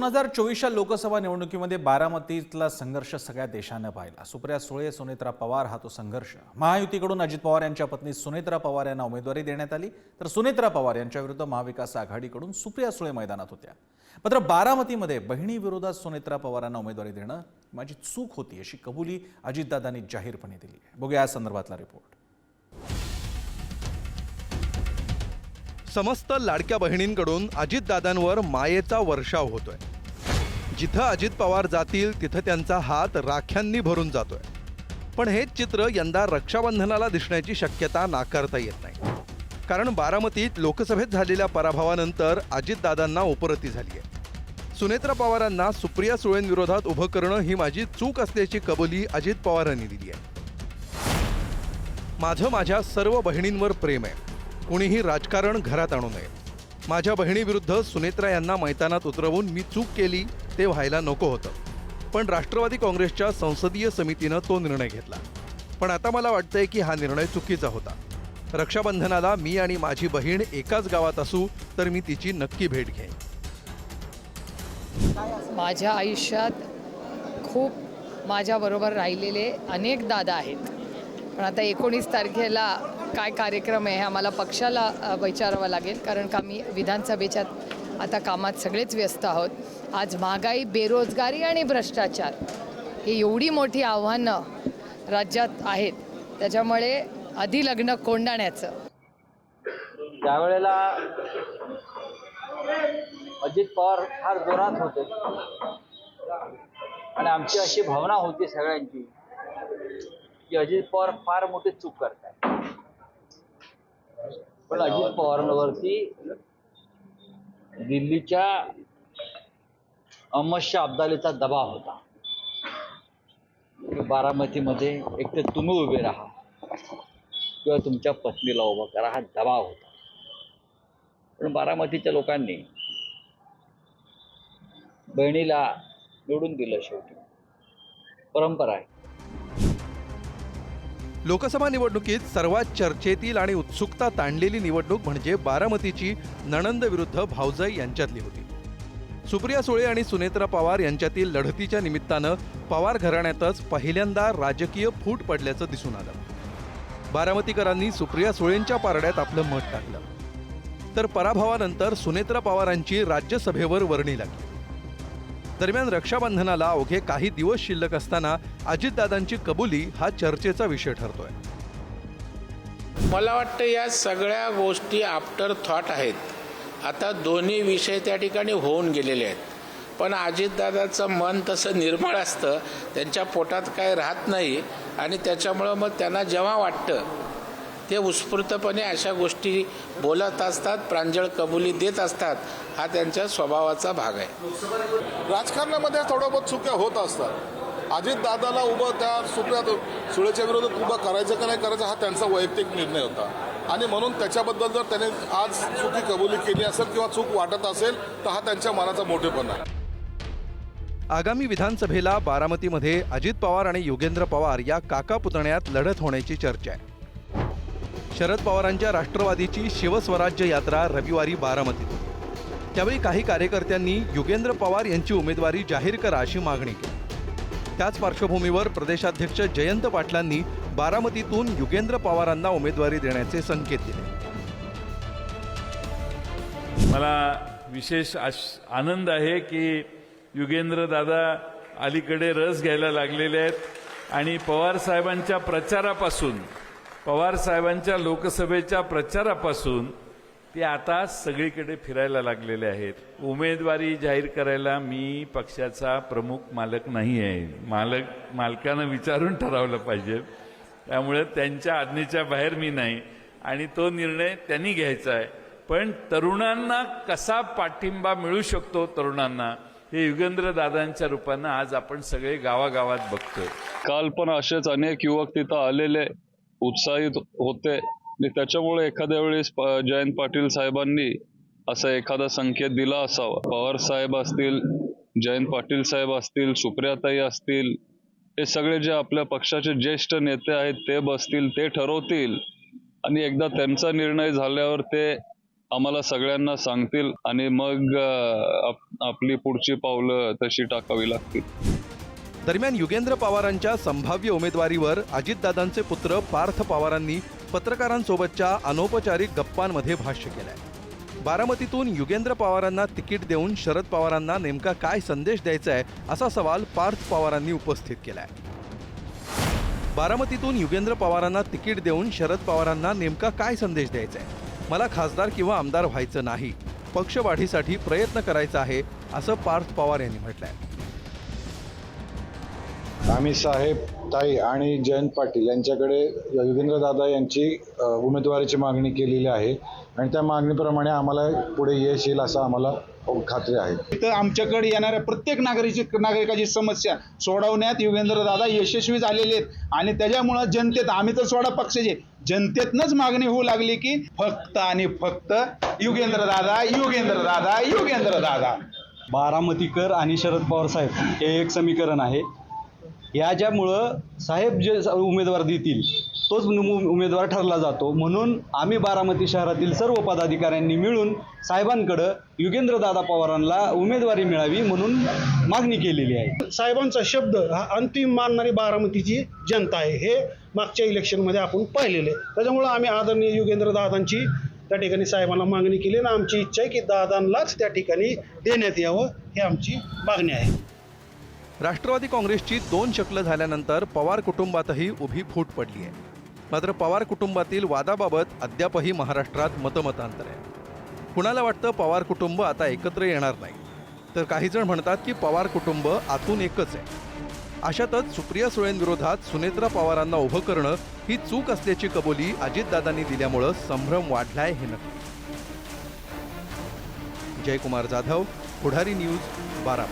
दोन हजार चोवीसच्या लोकसभा निवडणुकीमध्ये बारामतीतला संघर्ष सगळ्या देशानं पाहिला. सुप्रिया सुळे सुनेत्रा पवार हा तो संघर्ष. महायुतीकडून अजित पवार यांच्या पत्नी सुनेत्रा पवार यांना उमेदवारी देण्यात आली. तर सुनेत्रा पवार यांच्या विरुद्ध महाविकास आघाडीकडून सुप्रिया सुळे मैदानात होत्या. मात्र बारामतीमध्ये बहिणीविरोधात सुनेत्रा पवारांना उमेदवारी देणं माझी चूक होती अशी कबुली अजितदादांनी जाहीरपणे दिली आहे. बघूया या संदर्भातला रिपोर्ट समस्त लाडक्या बहिणींकडून अजितदादांवर मायेचा वर्षाव होतोय. जिथं अजित पवार जातील तिथं त्यांचा हात राख्यांनी भरून जातोय. पण हेच चित्र यंदा रक्षाबंधनाला दिसण्याची शक्यता नाकारता येत नाही. कारण बारामतीत लोकसभेत झालेल्या पराभवानंतर अजितदादांना उपरती झाली आहे सुनेत्रा पवारांना सुप्रिया सुळेंविरोधात उभं करणं ही माझी चूक असल्याची कबुली अजित पवारांनी दिली आहे. माझं माझ्या सर्व बहिणींवर प्रेम आहे. कुणीही राजकारण घरात आणू नये. माझ्या बहिणीविरुद्ध सुनेत्रा यांना मैदानात उतरवून मी चूक केली ते व्हायला नको होतं. पण राष्ट्रवादी काँग्रेसच्या संसदीय समितीनं तो निर्णय घेतला. पण आता मला वाटतंय की हा निर्णय चुकीचा होता. रक्षाबंधनाला मी आणि माझी बहीण एकाच गावात असू तर मी तिची नक्की भेट घेईन. माझ्या आयुष्यात खूप माझ्याबरोबर राहिलेले अनेक दादा आहेत. पण आता एकोणीस तारखेला काय कार्यक्रम आहे हे आम्हाला पक्षाला विचारावा विचारावं लागेल कारण का मी विधानसभेच्या आता कामात सगळेच व्यस्त आहोत. आज महागाई बेरोजगारी आणि भ्रष्टाचार ही एवढी मोठी आव्हानं राज्यात आहेत. त्याच्यामुळे आधी लग्न कोंडाण्याचं. त्यावेळेला अजित पवार फार जोरात होते. आणि आमची अशी भावना होती सगळ्यांची की अजित पवार फार मोठी चूक करतात पण अजित पवारांवरती दिल्लीच्या अमश्य अब्दालीचा दबाव होता. की बारामतीमध्ये एक तर तुम्ही उभे राहा. किंवा तुमच्या पत्नीला उभा करा. हा दबाव होता. पण बारामतीच्या लोकांनी बहिणीला निवडून दिलं शेवटी. परंपरा आहे. लोकसभा निवडणुकीत सर्वात चर्चेतील आणि उत्सुकता ताणलेली निवडणूक म्हणजे बारामतीची नणंद विरुद्ध भाऊजाई यांच्यातली होती. सुप्रिया सुळे आणि सुनेत्रा पवार यांच्यातील लढतीच्या निमित्तानं पवार घराण्यातच पहिल्यांदा राजकीय फूट पडल्याचं दिसून आलं. बारामतीकरांनी सुप्रिया सुळेंच्या पारड्यात आपलं मत टाकलं. तर पराभवानंतर सुनेत्रा पवारांची राज्यसभेवर वर्णी लागली. दरम्यान रक्षाबंधनाला अवघे काही दिवस शिल्लक असताना अजितदादांची कबुली हा चर्चेचा विषय ठरतोय. मला वाटतं या सगळ्या गोष्टी आफ्टर थॉट आहेत. आता दोन्ही विषय त्या ठिकाणी होऊन गेलेले आहेत. पण अजितदादाचं मन तसं निर्मळ असतं त्यांच्या पोटात काय राहत नाही आणि त्याच्यामुळं मग त्यांना जेव्हा वाटतं ते उत्स्फूर्तपणे अशा गोष्टी बोलत असतात प्रांजळ कबुली देत असतात हा त्यांच्या स्वभावाचा भाग आहे. राजकारणामध्ये थोड्या बहुत चुक्या होत असतात. अजित दादाला उभं त्या सुप्रिया सुळेच्या विरोधात उभं करायचं का नाही करायचं हा त्यांचा वैयक्तिक निर्णय होता. आणि म्हणून त्याच्याबद्दल जर त्याने आज चुकी कबुली केली असेल किंवा चूक वाटत असेल तर हा त्यांच्या मनाचा मोठेपणा आहे. आगामी विधानसभेला बारामतीमध्ये अजित पवार आणि योगेंद्र पवार या काका पुतण्यात लढत होण्याची चर्चा आहे. शरद पवारांच्या राष्ट्रवादीची शिवस्वराज्य यात्रा रविवारी बारामतीत. त्यावेळी काही कार्यकर्त्यांनी युगेंद्र पवार यांची उमेदवारी जाहीर करा अशी मागणी केली. त्याच पार्श्वभूमीवर प्रदेशाध्यक्ष जयंत पाटलांनी बारामतीतून युगेंद्र पवारांना उमेदवारी देण्याचे संकेत दिले. मला विशेष आश आनंद आहे की युगेंद्र दादा अलीकडे रस घ्यायला लागलेले आहेत आणि पवार साहेबांच्या प्रचारापासून पवार साहेबांच्या लोकसभेच्या प्रचारापासून ते आता सगळीकडे फिरायला लागलेले आहेत. उमेदवारी जाहीर करायला मी पक्षाचा प्रमुख मालक नाही आहे मालक मालकानं विचारून ठरवलं पाहिजे. त्यामुळे त्यांच्या आज्ञेच्या बाहेर मी नाही. आणि तो निर्णय त्यांनी घ्यायचा आहे. पण तरुणांना कसा पाठिंबा मिळू शकतो तरुणांना हे युगेंद्र दादांच्या रूपानं आज आपण सगळे गावागावात बघतोय. काल पण असेच अनेक युवक तिथं आलेले. उत्साहित होते. आणि त्याच्यामुळे एखाद्या वेळेस जयंत पाटील साहेबांनी असा एखादा संकेत दिला असावा. पवार साहेब असतील जयंत पाटील साहेब असतील सुप्रियाताई असतील हे सगळे जे आपल्या पक्षाचे ज्येष्ठ नेते आहेत ते बसतील ते ठरवतील. आणि एकदा त्यांचा निर्णय झाल्यावर ते आम्हाला सगळ्यांना सांगतील आणि मग आप- आपली पुढची पावलं तशी टाकावी लागतील. दरम्यान युगेंद्र पवारांच्या संभाव्य उमेदवारीवर अजितदादांचे पुत्र पार्थ पवारांनी पत्रकारांसोबतच्या अनौपचारिक गप्पांमध्ये भाष्य केलंय. बारामतीतून युगेंद्र पवारांना तिकीट देऊन शरद पवारांना नेमका काय संदेश द्यायचा आहे असा सवाल पार्थ पवारांनी उपस्थित केलाय. बारामतीतून युगेंद्र पवारांना तिकीट देऊन शरद पवारांना नेमका काय संदेश द्यायचा आहे मला खासदार किंवा आमदार व्हायचं नाही. पक्षवाढीसाठी प्रयत्न करायचा आहे असं पार्थ पवार यांनी म्हटलंय. आम्ही साहेब ताई आणि जयंत पाटील यांच्याकडे युगेंद्र दादा यांची उमेदवारीची मागणी केलेली आहे. आणि त्या मागणीप्रमाणे आम्हाला पुढे यश येईल असं आम्हाला खात्री आहे. तर आमच्याकडे येणाऱ्या प्रत्येक नागरिकची नागरिकाची समस्या सोडवण्यात युगेंद्र दादा यशस्वी झालेले आहेत. आणि त्याच्यामुळं जनतेत आम्ही तर सोडा पक्षाचे जनतेतनच मागणी होऊ लागली की फक्त आणि फक्त युगेंद्र दादा युगेंद्र दादा युगेंद्र दादा. बारामतीकर आणि शरद पवार साहेब हे एक समीकरण आहे. याच्यामुळं साहेब जे उमेदवार देतील तोच उमेदवार ठरला जातो. म्हणून आम्ही बारामती शहरातील सर्व पदाधिकाऱ्यांनी मिळून साहेबांकडं युगेंद्रदादा पवारांना उमेदवारी मिळावी म्हणून मागणी केलेली आहे. साहेबांचा शब्द हा अंतिम मानणारी बारामतीची जनता आहे. हे मागच्या इलेक्शनमध्ये आपण पाहिलेले. त्याच्यामुळं आम्ही आदरणीय युगेंद्रदादांची त्या ठिकाणी साहेबांना मागणी केली आणि आमची इच्छा आहे की दादांनाच त्या ठिकाणी देण्यात यावं ही आमची मागणी आहे. राष्ट्रवादी काँग्रेसची दोन शकलं झाल्यानंतर पवार कुटुंबातही उभी फूट पडली आहे मात्र पवार कुटुंबातील वादाबाबत अद्यापही महाराष्ट्रात मतमतांतर आहे. कुणाला वाटतं पवार कुटुंब आता एकत्र येणार नाही? तर काही जण म्हणतात की पवार कुटुंब आतून एकच आहे. अशातच सुप्रिया सुळेंविरोधात सुनेत्रा पवारांना उभं करणं ही चूक असल्याची कबुली अजितदादांनी दिल्यामुळं संभ्रम वाढलाय हे नक्की. जयकुमार जाधव पुढारी न्यूज बारा